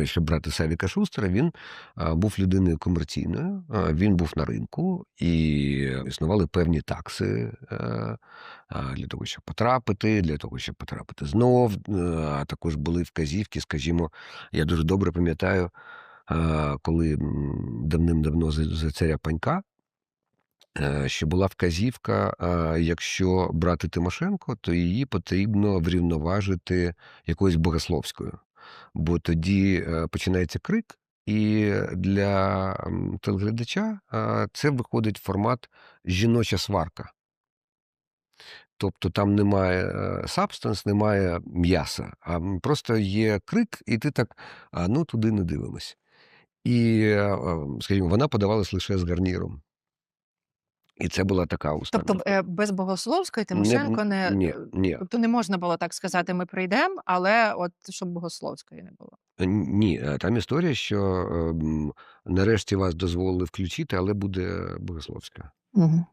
Якщо брати Савіка Шустера, він був людиною комерційною, він був на ринку і існували певні такси е, для того, щоб потрапити, для того, щоб потрапити знов. е, А також були вказівки, скажімо, я дуже добре пам'ятаю, коли давним-давно за, за царя Панька. е, Що була вказівка, якщо брати Тимошенко, то її потрібно врівноважити якоюсь богословською бо тоді е, починається крик, і для телеглядача е, це виходить формат жіноча сварка. Тобто там немає сабстанс, немає м'яса, а просто є крик, і ти так, а ну туди не дивимось. І, е, ем, скажімо, вона подавалась лише з гарніром. І це була така установа. Тобто е, без Богословської Тимошенко не ні, е, ні, тобто не можна було так сказати, ми прийдемо, але от щоб Богословської не було. ні, е, там історія, що ем, нарешті вас дозволили включити, але буде богословська. Угу.